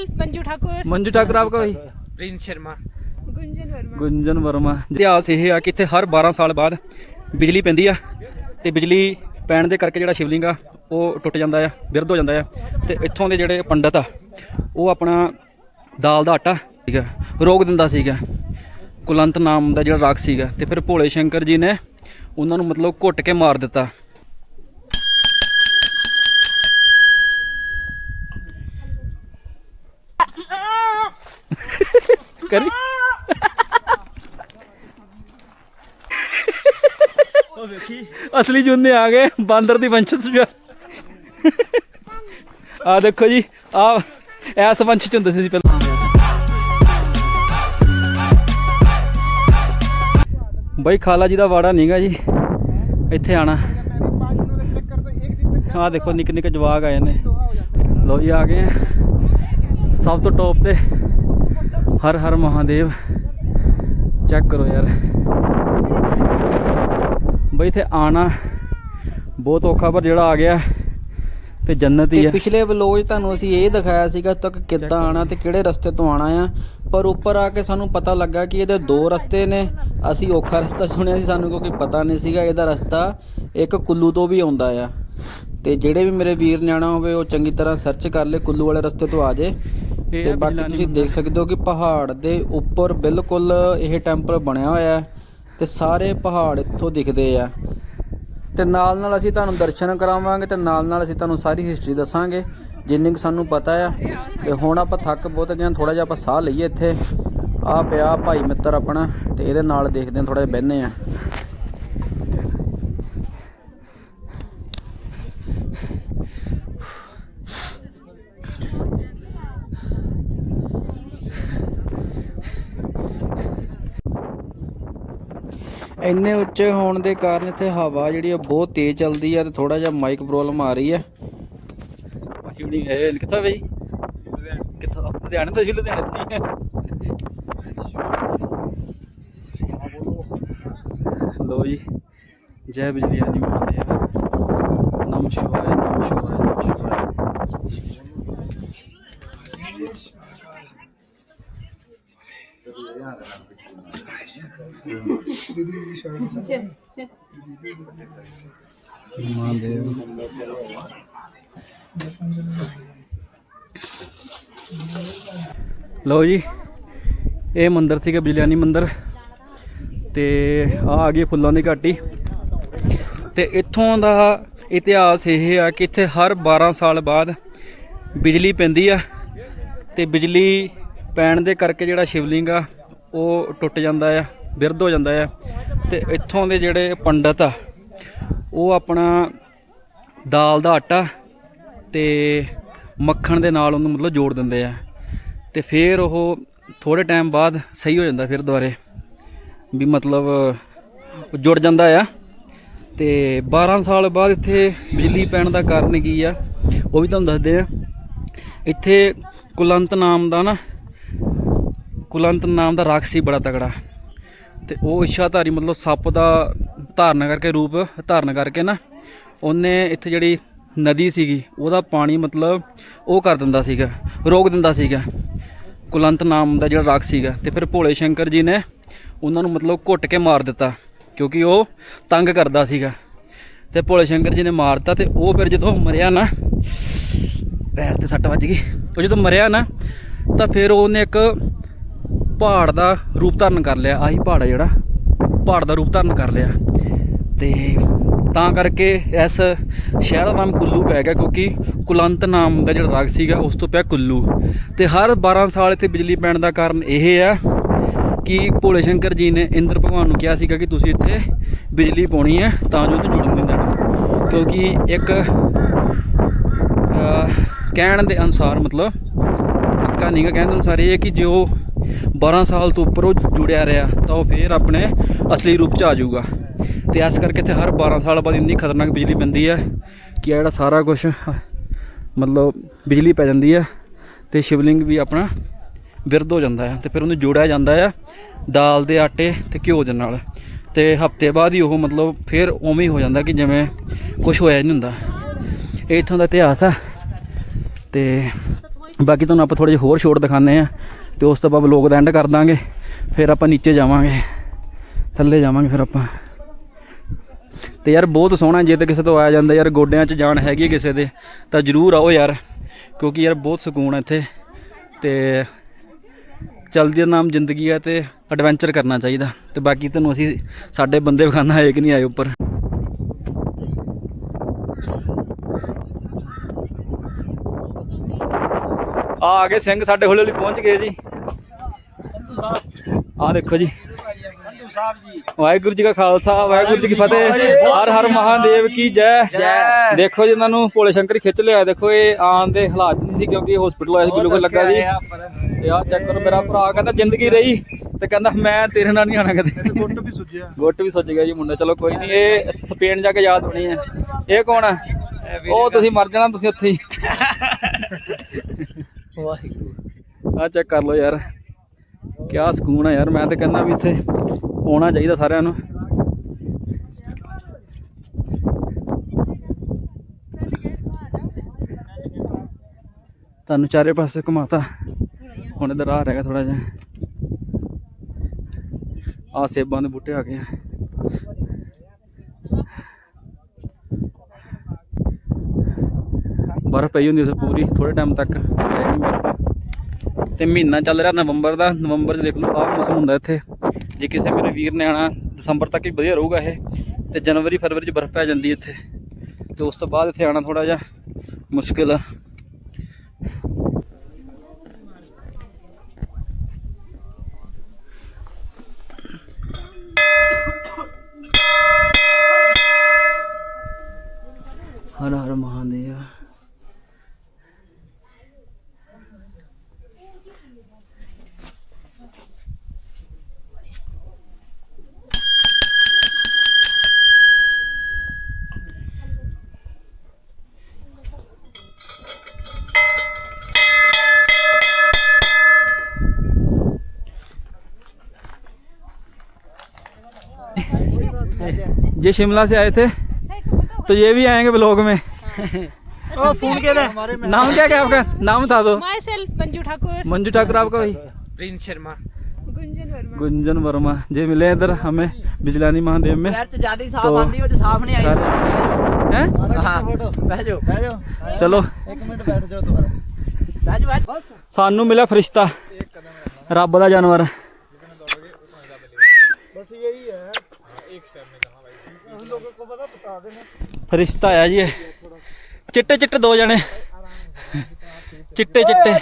काजल मंजू ठाकुर ਮੰਜੂ ਠਾਕੁਰ ਆਪਕਾ ਭਾਈ प्रिंस शर्मा गुंजन वर्मा ਗੁੰਜਨ ਵਰਮਾ ਇਤਿਹਾਸ ਇਹ ਆ ਕਿ ਇੱਥੇ ਹਰ 12 ਸਾਲ ਬਾਅਦ ਬਿਜਲੀ ਪੈਂਦੀ ਆ ਤੇ ਬਿਜਲੀ ਪੈਣ ਦੇ ਕਰਕੇ ਜਿਹੜਾ ਸ਼ਿਵਲਿੰਗ ਆ ਉਹ ਟੁੱਟ ਜਾਂਦਾ ਆ ਬਿਰਧ ਹੋ ਜਾਂਦਾ ਆ ਤੇ ਇੱਥੋਂ ਦੇ ਜਿਹੜੇ ਪੰਡਤ ਆ ਉਹ ਆਪਣਾ ਦਾਲ ਦਾ ਆਟਾ ਸੀਗਾ ਰੋਕ ਦਿੰਦਾ ਸੀਗਾ ਕੁਲੰਤ ਨਾਮ ਦਾ ਜਿਹੜਾ ਰਾਗ ਸੀਗਾ ਤੇ ਫਿਰ ਭੋਲੇ ਸ਼ੰਕਰ ਜੀ ਨੇ ਉਹਨਾਂ ਨੂੰ ਮਤਲਬ ਘੁੱਟ ਕੇ ਮਾਰ ਦਿੱਤਾ ਕਰੀ। ਉਹ ਵੇਖੀ ਅਸਲੀ ਜੁੰਨੇ ਆ ਗਏ, ਬਾਂਦਰ ਦੀ ਵੰਸ਼ ਸੁਜਾ ਆ ਦੇਖੋ ਜੀ ਆ ਐਸ ਵੰਸ਼ ਚ ਹੁੰਦੇ ਸੀ ਪਹਿਲਾਂ। ਬਈ ਖਾਲਾ ਜੀ ਦਾ ਵਾੜਾ ਨਹੀਂਗਾ ਜੀ, ਇੱਥੇ ਆਣਾ। ਆ ਦੇਖੋ ਨਿੱਕੇ ਨਿੱਕੇ ਜਵਾਗ ਆਏ ਨੇ। ਲੋ ਜੀ ਆ ਗਏ ਸਭ ਤੋਂ ਟੌਪ ਤੇ ਹਰ ਹਰ ਮਹਾਦੇਵ ਚੈੱਕ ਕਰੋ ਯਾਰ। ਬਈ ਇੱਥੇ ਆਣਾ ਬਹੁਤ ਔਖਾ ਪਰ ਜਿਹੜਾ ਆ ਗਿਆ ਤੇ ਜੰਨਤ ਹੀ ਆ। ਪਿਛਲੇ ਵਲੋਗ ਤੁਹਾਨੂੰ ਅਸੀਂ ਇਹ ਦਿਖਾਇਆ ਸੀਗਾ ਤੱਕ ਕਿੱਦਾਂ ਆਣਾ ਤੇ ਕਿਹੜੇ ਰਸਤੇ ਤੋਂ ਆਣਾ ਆ। ਪਰ ਉੱਪਰ ਆ ਕੇ ਸਾਨੂੰ ਪਤਾ ਲੱਗਾ ਕਿ ਇਹਦੇ ਦੋ ਰਸਤੇ ਨੇ। ਅਸੀਂ ਔਖਾ ਰਸਤਾ ਚੁਣਿਆ ਸੀ ਸਾਨੂੰ ਕਿਉਂਕਿ ਪਤਾ ਨਹੀਂ ਸੀਗਾ ਇਹਦਾ ਰਸਤਾ। ਇੱਕ ਕੁੱਲੂ ਤੋਂ ਵੀ ਆਉਂਦਾ ਆ। ਤੇ ਜਿਹੜੇ ਵੀ ਮੇਰੇ ਵੀਰ ਨਿਆਣਾ ਹੋਵੇ ਉਹ ਚੰਗੀ ਤਰ੍ਹਾਂ ਸਰਚ ਕਰ ਲੇ ਕੁੱਲੂ ਵਾਲੇ ਰਸਤੇ ਤੋਂ ਆ ਜੇ। ਤੇ ਬਾਕੀ ਤੁਸੀਂ ਦੇਖ ਸਕਦੇ ਹੋ ਕਿ ਪਹਾੜ ਦੇ ਉੱਪਰ ਬਿਲਕੁਲ ਇਹ ਟੈਂਪਲ ਬਣਿਆ ਹੋਇਆ ਹੈ ਤੇ ਸਾਰੇ ਪਹਾੜ ਇੱਥੋਂ ਦਿਖਦੇ ਆ। ਤੇ ਨਾਲ ਨਾਲ ਅਸੀਂ ਤੁਹਾਨੂੰ ਦਰਸ਼ਨ ਕਰਾਵਾਂਗੇ ਤੇ ਨਾਲ ਨਾਲ ਅਸੀਂ ਤੁਹਾਨੂੰ ਸਾਰੀ ਹਿਸਟਰੀ ਦੱਸਾਂਗੇ ਜਿੰਨੀ ਕੁ ਸਾਨੂੰ ਪਤਾ ਆ। ਤੇ ਹੁਣ ਆਪਾਂ ਥੱਕ ਬਹੁਤ ਗਏ ਥੋੜਾ ਜਿਹਾ ਆਪਾਂ ਸਾਹ ਲਈਏ ਇੱਥੇ। ਆ ਪਿਆ ਭਾਈ ਮਿੱਤਰ ਆਪਣਾ ਤੇ ਇਹਦੇ ਨਾਲ ਦੇਖਦੇ ਹਾਂ ਥੋੜਾ ਜਿਹਾ ਬਹਿਨੇ ਆ ਇੰਨੇ ਉੱਚੇ ਹੋਣ ਦੇ ਕਾਰਨ ਇੱਥੇ ਹਵਾ ਜਿਹੜੀ ਆ ਬਹੁਤ ਤੇਜ਼ ਚੱਲਦੀ ਆ ਤੇ ਥੋੜਾ ਜਿਹਾ ਮਾਈਕ ਪ੍ਰੋਬਲਮ ਆ ਰਹੀ ਆ। ਸ਼ਿਵਲਿੰਗ ਹੈ ਕਿੱਥਾ ਬਈ? ਕਿੱਥਾ? ਲੁਧਿਆਣੇ ਤੋਂ ਜੀ, ਲੁਧਿਆਣੇ ਤੋਂ ਲੋ ਜੀ, ਜੈ ਬਿਜਲੀ ਆਨੀ ਮਹਾਦੇਵ ਨਮ ਸ਼ਿਵਾਏ ਨਮ ਸ਼ਿਵਾਏ ਨਮ ਸ਼ਿਵਾਏ। ਲਓ ਜੀ, ਇਹ ਮੰਦਿਰ ਸੀਗਾ ਬਿਜਲੀਆਨੀ ਮੰਦਿਰ। ਤੇ ਆ ਆ ਗਈ ਫੁੱਲਾਂ ਦੀ ਘਾਟੀ। ਤੇ ਇੱਥੋਂ ਦਾ ਇਤਿਹਾਸ ਇਹ ਆ ਕਿ ਇੱਥੇ ਹਰ 12 ਸਾਲ ਬਾਅਦ ਬਿਜਲੀ ਪੈਂਦੀ ਆ। ਤੇ ਬਿਜਲੀ ਪੈਣ ਦੇ ਕਰਕੇ ਜਿਹੜਾ ਸ਼ਿਵਲਿੰਗ ਆ, ਉਹ ਟੁੱਟ ਜਾਂਦਾ ਆ, ਬਿਰਧ ਹੋ ਜਾਂਦਾ ਆ। ਤੇ ਇੱਥੋਂ ਦੇ ਜਿਹੜੇ ਪੰਡਤ ਆ, ਉਹ ਆਪਣਾ ਦਾਲ ਦਾ ਆਟਾ ਤੇ ਮੱਖਣ ਦੇ ਨਾਲ ਉਹਨੂੰ ਮਤਲਬ ਜੋੜ ਦਿੰਦੇ ਆ। ਤੇ ਫਿਰ ਉਹ ਥੋੜੇ ਟਾਈਮ ਬਾਅਦ ਸਹੀ ਹੋ ਜਾਂਦਾ ਫਿਰ ਦੁਬਾਰੇ, ਵੀ ਮਤਲਬ ਜੁੜ ਜਾਂਦਾ ਆ। ਤੇ 12 ਸਾਲ ਬਾਅਦ ਇੱਥੇ ਬਿਜਲੀ ਪੈਣ ਦਾ ਕਾਰਨ ਕੀ ਆ, ਉਹ ਵੀ ਤੁਹਾਨੂੰ ਦੱਸਦੇ ਆ। ਇੱਥੇ ਕੁਲੰਤ ਨਾਮ ਦਾ ਨਾ ਕੁਲੰਤ ਨਾਮ ਦਾ ਰਾਖਸੀ ਬੜਾ ਤਗੜਾ ਤੇ ਉਹ ਇੱਛਾਧਾਰੀ ਮਤਲਬ ਸੱਪ ਦਾ ਧਾਰਨ ਕਰਕੇ ਰੂਪ ਧਾਰਨ ਕਰਕੇ ਨਾ, ਉਹਨੇ ਇੱਥੇ ਜਿਹੜੀ ਨਦੀ ਸੀਗੀ, ਉਹਦਾ ਪਾਣੀ ਮਤਲਬ ਉਹ ਕਰ ਦਿੰਦਾ ਸੀਗਾ, ਰੋਕ ਦਿੰਦਾ ਸੀਗਾ। ਕੁਲੰਤ ਨਾਮ ਦਾ ਜਿਹੜਾ ਰਾਗ ਸੀਗਾ, ਤੇ ਫਿਰ ਭੋਲੇ ਸ਼ੰਕਰ ਜੀ ਨੇ ਉਹਨਾਂ ਨੂੰ ਮਤਲਬ ਘੁੱਟ ਕੇ ਮਾਰ ਦਿੱਤਾ, ਕਿਉਂਕਿ ਉਹ ਤੰਗ ਕਰਦਾ ਸੀਗਾ। ਤੇ ਭੋਲੇ ਸ਼ੰਕਰ ਜੀ ਨੇ ਮਾਰਤਾ ਤੇ ਉਹ ਫਿਰ ਜਦੋਂ ਮਰਿਆ ਨਾ, ਪੈਰ ਤੇ ਸੱਟ ਵੱਜ ਗਈ। ਉਹ ਜਦੋਂ ਮਰਿਆ ਨਾ, ਤਾਂ ਫਿਰ ਉਹਨੇ ਇੱਕ ਪਹਾੜ ਦਾ ਰੂਪ ਧਾਰਨ ਕਰ ਲਿਆ। ਆਹੀ ਪਹਾੜ ਹੈ ਜਿਹੜਾ। ਪਹਾੜ ਦਾ ਰੂਪ ਧਾਰਨ ਕਰ ਲਿਆ। ਤੇ ਤਾਂ ਕਰਕੇ ਇਸ ਸ਼ਹਿਰ ਦਾ ਨਾਮ ਕੁੱਲੂ ਪੈ ਗਿਆ ਕਿਉਂਕਿ ਕੁਲੰਤ ਨਾਮ ਦਾ ਜਿਹੜਾ ਰਾਗ ਸੀਗਾ, ਉਸ ਤੋਂ ਪਿਆ ਕੁੱਲੂ। ਤੇ ਹਰ 12 ਸਾਲ ਇੱਥੇ ਬਿਜਲੀ ਪੈਣ ਦਾ ਕਾਰਨ ਇਹ ਆ ਕਿ ਭੋਲੇ ਸ਼ੰਕਰ ਜੀ ਨੇ ਇੰਦਰ ਭਗਵਾਨ ਨੂੰ ਕਿਹਾ ਸੀਗਾ ਕਿ ਤੁਸੀਂ ਇੱਥੇ ਬਿਜਲੀ ਪਾਉਣੀ ਹੈ, ਤਾਂ ਜੋ ਉਹਨੂੰ ਜੁੜਨ ਨਹੀਂ ਦੇਣਾ। ਕਿਉਂਕਿ ਇੱਕ ਕਹਿਣ ਦੇ ਅਨੁਸਾਰ ਮਤਲਬ ਪੱਕਾ ਨਹੀਂਗਾ ਕਹਿਣ ਦੇ ਅਨੁਸਾਰ ਇਹ ਹੈ ਕਿ ਜੋ 12 ਸਾਲ ਤੋਂ ਉੱਪਰ ਉਹ ਜੁੜਿਆ ਰਿਹਾ, ਤਾਂ ਉਹ ਫੇਰ ਆਪਣੇ ਅਸਲੀ ਰੂਪ 'ਚ ਆ ਜਾਊਗਾ। ਤੇ ਇਸ ਕਰਕੇ ਇੱਥੇ ਹਰ 12 ਸਾਲ ਬਾਅਦ ਇੰਨੀ ਖਤਰਨਾਕ ਬਿਜਲੀ ਪੈਂਦੀ ਹੈ ਕਿ ਇਹ ਜਿਹੜਾ ਸਾਰਾ ਕੁਝ ਮਤਲਬ ਬਿਜਲੀ ਪੈ ਜਾਂਦੀ ਹੈ ਤੇ ਸ਼ਿਵਲਿੰਗ ਵੀ ਆਪਣਾ ਵਿਰਧ ਹੋ ਜਾਂਦਾ ਹੈ ਤੇ ਫਿਰ ਉਹਨੂੰ ਜੋੜਿਆ ਜਾਂਦਾ ਹੈ ਦਾਲ ਦੇ ਆਟੇ ਤੇ ਘਿਓ ਦੇ ਨਾਲ। ਤੇ ਹਫ਼ਤੇ ਬਾਅਦ ਹੀ ਉਹ ਮਤਲਬ ਫਿਰ ਉਵੇਂ ਹੀ ਹੋ ਜਾਂਦਾ ਕਿ ਜਿਵੇਂ ਕੁਝ ਹੋਇਆ ਹੀ ਨਹੀਂ ਹੁੰਦਾ। ਇਹ ਇੱਥੋਂ ਦਾ ਇਤਿਹਾਸ ਆ ਤੇ ਬਾਕੀ ਤੁਹਾਨੂੰ ਆਪਾਂ ਥੋੜੇ ਜਿਹਾ ਹੋਰ ਸ਼ੋਟ ਦਿਖਾਉਂਦੇ ਆ ਤੇ ਉਸ ਤੋਂ ਬਾਅਦ ਵਲੋਗ ਦਾ ਐਂਡ ਕਰ ਦਾਂਗੇ। ਫਿਰ ਆਪਾਂ ਨੀਚੇ ਜਾਵਾਂਗੇ। ਥੱਲੇ ਜਾਵਾਂਗੇ ਫਿਰ ਆਪਾਂ। ਤੇ ਯਾਰ ਬਹੁਤ ਸੋਹਣਾ ਜੇ ਤੇ ਕਿਸੇ ਤੋਂ ਆਇਆ ਜਾਂਦਾ ਯਾਰ, ਗੋਡਿਆਂ 'ਚ ਜਾਨ ਹੈਗੀ ਕਿਸੇ ਦੇ, ਤਾਂ ਜਰੂਰ ਆਓ ਯਾਰ, ਕਿਉਂਕਿ ਯਾਰ ਬਹੁਤ ਸਕੂਨ ਹੈ ਇੱਥੇ। ਤੇ ਚਲਦੀ ਨਾਮ ਜ਼ਿੰਦਗੀ ਹੈ ਤੇ ਐਡਵੈਂਚਰ ਕਰਨਾ ਚਾਹੀਦਾ। ਤੇ ਬਾਕੀ ਤੁਹਾਨੂੰ ਅਸੀਂ ਸਾਡੇ ਬੰਦੇ ਵਿਖਾਣਾ ਆਏ ਕਿ ਨਹੀਂ ਆਏ ਉੱਪਰ। ਆ ਗਏ ਸਿੰਘ ਸਾਡੇ ਹੌਲੀ ਹੌਲੀ ਪਹੁੰਚ ਗਏ ਜੀ। ਆ ਦੇਖੋ ਜੀ। ਸੰਧੂ ਸਾਹਿਬ ਜੀ। ਵਾਹਿਗੁਰੂ ਜੀ ਕਾ ਖਾਲਸਾ ਵਾਹਿਗੁਰੂ ਜੀ ਕੀ ਫਤਿਹ। ਹਰ ਹਰ ਮਹਾਦੇਵ ਕੀ ਜੈ। ਦੇਖੋ ਜੀ ਇਹਨਾਂ ਨੂੰ ਭੋਲੇ ਸ਼ੰਕਰ ਖਿੱਚ ਲਿਆ। ਦੇਖੋ ਇਹ ਆਉਣ ਦੇ ਹਾਲਾਤ ਨਹੀਂ ਸੀ ਕਿਉਂਕਿ ਹਸਪੀਟਲ ਆਇਆ ਸੀ ਗਲੂਕੋਜ਼ ਲੱਗਾ ਜੀ। ਤੇ ਆਹ ਚੈੱਕ ਕਰੋ ਮੇਰਾ ਭਰਾ ਕਹਿੰਦਾ ਜ਼ਿੰਦਗੀ ਰਹੀ? ਤੇ ਕਹਿੰਦਾ ਮੈਂ ਤੇਰੇ ਨਾਲ ਨਹੀਂ ਆਣਾ ਕਦੇ। ਗੁੱਟ ਵੀ ਸੁੱਜਿਆ। ਗੁੱਟ ਵੀ ਸੁੱਜ ਗਿਆ ਜੀ ਮੁੰਡਾ। ਚਲੋ ਕੋਈ ਨਹੀਂ ਇਹ ਸਪੇਨ ਜਾ ਕੇ ਯਾਦ ਹੋਣੀ ਹੈ। ਇਹ ਕੌਣ ਹੈ? ਉਹ ਤੁਸੀਂ ਮਰ ਜਾਣਾ ਤੁਸੀਂ ਉੱਥੇ ਹੀ। ਵਾਹਿਗੁਰੂ ਆ ਚੈੱਕ ਕਰ ਲਓ ਯਾਰ। ਕਿਆ ਸਕੂਨ ਆ ਯਾਰ, ਮੈਂ ਤਾਂ ਕਹਿੰਦਾ ਵੀ ਇੱਥੇ ਆਉਣਾ ਚਾਹੀਦਾ ਸਾਰਿਆਂ ਨੂੰ। ਤੁਹਾਨੂੰ ਚਾਰੇ ਪਾਸੇ ਘੁਮਾਤਾ। ਹੁਣ ਇਧਰ ਆ ਰਹੇਗਾ ਥੋੜਾ ਜਿਹਾ। ਆ ਸੇਬਾਂ ਦੇ ਬੂਟੇ ਆ ਗਏ ਆ। ਬਰਫ਼ ਪਈ ਹੁੰਦੀ ਸੀ ਪੂਰੀ ਥੋੜੇ ਟਾਈਮ ਤੱਕ। ਤੇ ਮਹੀਨਾ ਚੱਲ ਰਿਹਾ ਨਵੰਬਰ ਦਾ। ਨਵੰਬਰ 'ਚ ਦੇਖ ਲਓ, ਆਹ ਮੌਸਮ ਹੁੰਦਾ ਇੱਥੇ। ਜੇ ਕਿਸੇ ਮੇਰੇ ਵੀਰ ਨੇ ਆਣਾ ਦਸੰਬਰ ਤੱਕ ਹੀ ਵਧੀਆ ਰਹੂਗਾ ਇਹ। ਤੇ ਜਨਵਰੀ, ਫਰਵਰੀ 'ਚ ਬਰਫ਼ ਪੈ ਜਾਂਦੀ ਇੱਥੇ। ਤੇ ਉਸ ਤੋਂ ਬਾਅਦ ਇੱਥੇ ਆਣਾ ਥੋੜਾ ਜਿਹਾ ਮੁਸ਼ਕਿਲ ਆ। ਹਰ ਹਰ ਮਹਾਦੇਵ। ये शिमला से आए थे? तो ये भी आएँगे ब्लॉग में? ओ फोन के दे हमारे नाम क्या क्या आपका नाम बता दो माई सेल्फ मंजू ठाकुर मंजू ठाकुर आपका भाई प्रिंस शर्मा गुंजन वर्मा गुंजन वर्मा जे मिले हैं इधर हमें बिजलानी महादेव में ਯਾਰ ਚ ਜਿਆਦਾ तो- ਸਾਫ ਆਂਦੀ ਉਹ ਸਾਫ ਨਹੀਂ ਆਈ हैं ਹਾਂ ਬਹਿ ਜਾਓ ਬਹਿ ਜਾਓ ਚਲੋ ਇੱਕ ਮਿੰਟ ਬੈਠ ਜਾਓ ਤੁਹਾਡਾ ਬਹਿ ਜਾਓ ਬੈਠ ਸਾਨੂੰ ਮਿਲਿਆ ਫਰਿਸ਼ਤਾ ਰੱਬ ਦਾ ਜਾਨਵਰ बस यही है एक स्टेप में जहाँ भाई उन लोगों को पता बता देना ਫਰਿਸ਼ਤਾ ਆਇਆ ਜੀ ਇਹ ਚਿੱਟੇ ਚਿੱਟੇ ਦੋ ਜਣੇ। ਚਿੱਟੇ ਚਿੱਟੇ।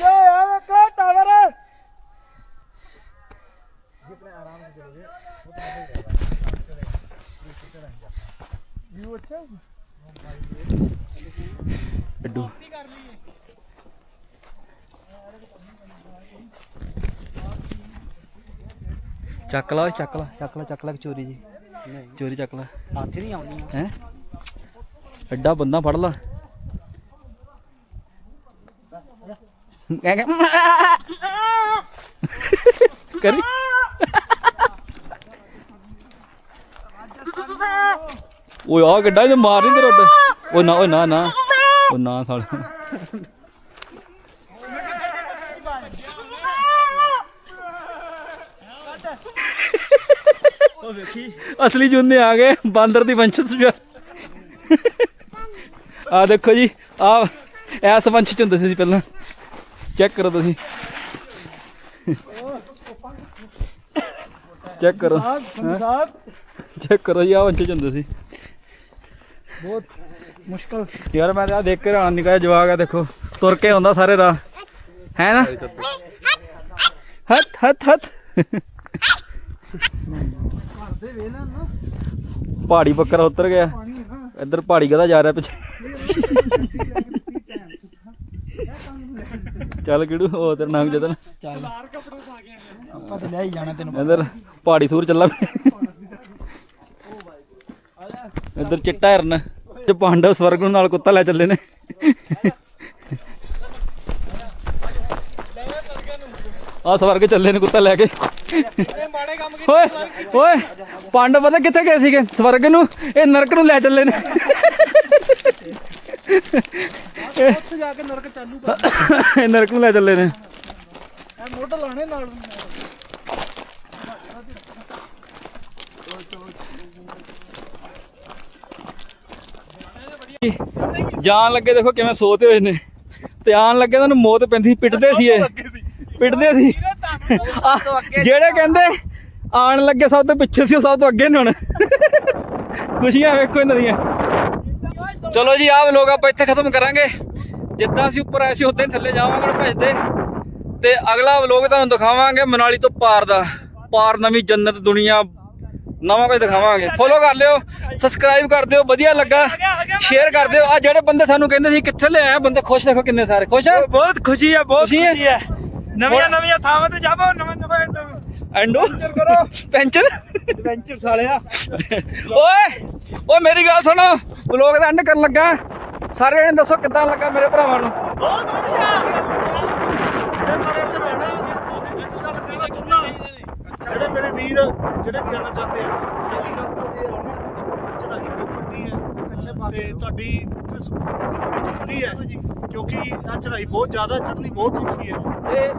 ਚੱਕ ਲਾ ਚੱਕ ਲਾ ਚੱਕ ਲਾ ਚੱਕ ਲਾ ਚੋਰੀ ਜੀ। ਚੋਰੀ ਚੱਕ ਲਾ। ਹੱਥ ਨਹੀਂ ਆਉਣੀ। ਹੈ? ਐਡਾ ਬੰਦਾ ਫੜ ਲਾ। ਓਏ ਆ ਗੱਡਾ ਇਹਨੇ ਮਾਰ ਨਹੀਂ ਤੇਰਾ ਉੱਡ ਓ ਨਾ ਓ ਨਾ ਨਾ। ਓ ਨਾ ਸਾਲੇ। ਅਸਲੀ ਜੁੰਨੇ ਆ ਗਏ, ਬਾਂਦਰ ਦੀ ਵੰਸ਼ਜ ਆ ਦੇਖੋ ਜੀ ਆ ਐਸ ਵੰਸ਼ ਚ ਹੁੰਦੇ ਸੀ ਪਹਿਲਾਂ। ਚੈੱਕ ਕਰੋ ਤੁਸੀਂ। ਚੈੱਕ ਕਰੋ। ਸਾਹਿਬ ਚੈੱਕ ਕਰੋ ਜੀ ਆ ਵੰਚੇ ਸੀ। ਬਹੁਤ ਮੁਸ਼ਕਲ। ਯਾਰ ਮੈਂ ਤਾਂ ਦੇਖ ਕੇ ਹੈਰਾਨ ਨਿਕਾਇਆ ਜਵਾਗ ਆ ਦੇਖੋ। ਤੁਰ ਕੇ ਆਉਂਦਾ ਸਾਰੇ ਰਾਹ। ਹੈ ਨਾ? ਹੱਥ ਹੱਥ ਹੱਥ। ਪਹਾੜੀ ਬੱਕਰਾ ਉਤਰ ਗਿਆ। ਇੱਧਰ ਪਹਾੜੀ ਗਦਾ ਜਾ ਰਿਹਾ ਪਿੱਛੇ। ਚੱਲ ਕਿੜੂ ਉਹ ਤੇਰਾ ਨਾਮ ਜਦਨ ਚੱਲ। ਆਪਾਂ ਤੇ ਲੈ ਹੀ ਜਾਣਾ ਤੈਨੂੰ ਇੱਧਰ ਪਹਾੜੀ ਸੂਰ ਚੱਲਾ। ਇੱਧਰ ਚਿੱਟਾ ਹਿਰਨ ਤੇ ਪਾਂਡਵ ਸਵਰਗ ਨੂੰ ਨਾਲ ਕੁੱਤਾ ਲੈ ਚੱਲੇ ਨੇ। ਆ ਸਵਰਗ ਚੱਲੇ ਨੇ ਕੁੱਤਾ ਲੈ ਕੇ। ਓਏ ਓਏ ਪਾਂਡਵ ਪਤਾ ਕਿੱਥੇ ਗਏ ਸੀਗੇ? ਸਵਰਗ ਨੂੰ ਇਹ ਨਰਕ ਨੂੰ ਲੈ ਚੱਲੇ ਨੇ। ਉੱਥੇ ਜਾ ਕੇ ਨਰਕ ਚਾਲੂ ਕਰ ਇਹ ਨਰਕ ਨੂੰ ਲੈ ਚੱਲੇ ਨੇ। ਐ ਮੋਢ ਲਾਣੇ ਨਾਲ। ਜਾਣ ਲੱਗੇ ਦੇਖੋ ਕਿਵੇਂ ਸੋਤੇ ਹੋਏ ਨੇ। ਤੇ ਆਣ ਲੱਗੇ ਉਹਨਾਂ ਨੂੰ ਮੌਤ ਪੈਂਦੀ ਸੀ, ਪਿੱਟਦੇ ਸੀ ਇਹ। ਪਿੱਟਦੇ ਸੀ। ਜਿਹੜੇ ਕਹਿੰਦੇ ਆਣ ਲੱਗੇ ਸਭ ਤੋਂ ਪਿੱਛੇ ਸੀ ਉਹ ਸਭ ਤੋਂ ਅੱਗੇ ਨੇ ਹੁਣ। ਖੁਸ਼ੀਆਂ ਵੇਖੋ ਇਹਨਾਂ ਦੀਆਂ। ਚਲੋ ਜੀ ਆਹ ਵਲੋਗ ਆਪਾਂ ਇੱਥੇ ਖਤਮ ਕਰਾਂਗੇ। ਜਿੱਦਾਂ ਅਸੀਂ ਉੱਪਰ ਆਏ ਸੀ ਉਦਾਂ ਹੀ ਥੱਲੇ ਜਾਵਾਂਗੇ ਭਜਦੇ ਤੇ ਅਗਲਾ ਵਲੋਗ ਤੁਹਾਨੂੰ ਦਿਖਾਵਾਂਗੇ ਮਨਾਲੀ ਤੋਂ ਪਾਰ ਦਾ। ਪਾਰ ਨਵੀਂ ਜੰਨਤ ਦੁਨੀਆ ਨਵਾਂ ਕੁਝ ਦਿਖਾਵਾਂਗੇ। ਫੋਲੋ ਕਰ ਲਿਓ ਸਬਸਕ੍ਰਾਈਬ ਕਰ ਦਿਓ ਵਧੀਆ ਲੱਗਾ। ਸ਼ੇਅਰ ਕਰ ਦਿਓ। ਆ ਜਿਹੜੇ ਬੰਦੇ ਸਾਨੂੰ ਕਹਿੰਦੇ ਸੀ ਕਿੱਥੇ ਲੈ ਆਏ ਬੰਦੇ ਖੁਸ਼ ਦੇਖੋ ਕਿੰਨੇ ਸਾਰੇ। ਖੁਸ਼ ਆ? ਬਹੁਤ ਖੁਸ਼ੀ ਹੈ ਬਹੁਤ ਖੁਸ਼ੀ ਹੈ ਨਵੀਆਂ ਨਵੀਆਂ ਥਾਵਾਂ ਤੇ ਜਾਵੋ ਨਵਾਂ ਨਵਾਂ ਐਂਡੋ? ਕਰੋ। ਪੈਂਚਰ ਐਡਵੈਂਚਰ ਸਾਲਿਆ। ਓਏ ਓਏ ਮੇਰੀ ਗੱਲ ਸੁਣੋ। ਵਲੋਗ ਦਾ ਐਂਡ ਕਰਨ ਲੱਗਾ। ਸਾਰੇ ਜਣੇ ਦੱਸੋ ਕਿੱਦਾਂ ਲੱਗਾ ਮੇਰੇ ਭਰਾਵਾਂ ਨੂੰ? ਬਹੁਤ ਵਧੀਆ। ਇਹ ਮਰੇ ਚ ਰਹਿਣਾ। ਇੱਕ ਗੱਲ ਕਹਿਣਾ ਚਾਹੁੰਦਾ ਜਿਹੜੇ ਮੇਰੇ ਵੀਰ ਜਿਹੜੇ ਵੀ ਆਉਣਾ ਚਾਹੁੰਦੇ ਆ। ਪਹਿਲੀ ਗੱਲ ਤਾਂ ਇਹ ਆਉਣਾ ਚੜਾਈ ਬਹੁਤ ਵੱਡੀ ਹੈ। ਤੇ ਤੁਹਾਡੀ ਫਿਟਨੈਸ ਬੜੀ ਜ਼ਰੂਰੀ ਹੈ। ਕਿਉਂਕਿ ਆ ਚੜਾਈ ਬਹੁਤ ਜ਼ਿਆਦਾ ਚੜ੍ਹਨੀ ਬਹੁਤ ਔਖੀ ਹੈ। ਤੇ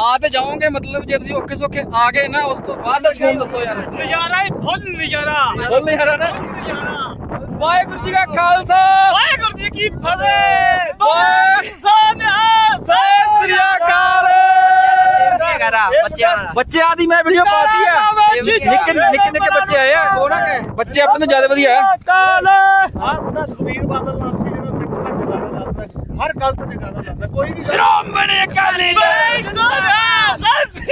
ਆ ਤੇ ਜਾਓਗੇ ਮਤਲਬ ਜੇ ਤੁਸੀਂ ਔਖੇ ਸੌਖੇ ਆ ਗਏ ਨਾ ਉਸ ਤੋਂ ਬਾਅਦ ਦਾ ਫੋਨ ਦੱਸੋ ਯਾਰ। ਨਜ਼ਾਰਾ ਹੀ ਫੁੱਲ ਨਜ਼ਾਰਾ। ਨਾ। ਨਜ਼ਾਰਾ। ਵਾਹਿਗੁਰੂ ਜੀ ਕਾ ਖਾਲਸਾ। ਵਾਹਿਗੁਰੂ ਜੀ ਕੀ ਫਤਿਹ। ਸਤਿ ਸ੍ਰੀ ਅਕਾਲ। ਬੱਚਿਆਂ ਦੀ ਮੈਂ ਵੀਡੀਓ ਪਾਤੀ ਆ। ਨਿੱਕੇ ਨਿੱਕੇ ਨਿੱਕੇ ਬੱਚੇ ਆਏ ਆ ਉਹ ਨਾ ਬੱਚੇ ਆਪਣੇ ਤੋਂ ਜ਼ਿਆਦਾ ਵਧੀਆ ਆ। ਆਹ ਮੁੰਡਾ ਸੁਖਬੀਰ ਬਾਦਲ ਨਾਲ ਸੀ ਜਿਹੜਾ ਮਿੰਟ ਵਿੱਚ ਜਗਾਰਾ ਲਾਉਂਦਾ ਹਰ ਗਲਤ ਜਗਾਰਾ ਲਾਉਂਦਾ ਕੋਈ ਵੀ ਸ਼੍ਰੋਮਣੀ ਅਕਾਲੀ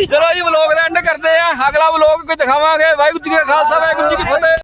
ਚਲੋ ਜੀ ਵਲੋਗ ਦਾ ਐਂਡ ਕਰਦੇ ਆ। ਅਗਲਾ ਵਲੋਗ ਕੋਈ ਦਿਖਾਵਾਂਗੇ। ਵਾਹਿਗੁਰੂ ਜੀ ਕਾ ਖਾਲਸਾ ਵਾਹਿਗੁਰੂ ਜੀ ਕੀ ਫਤਿਹ।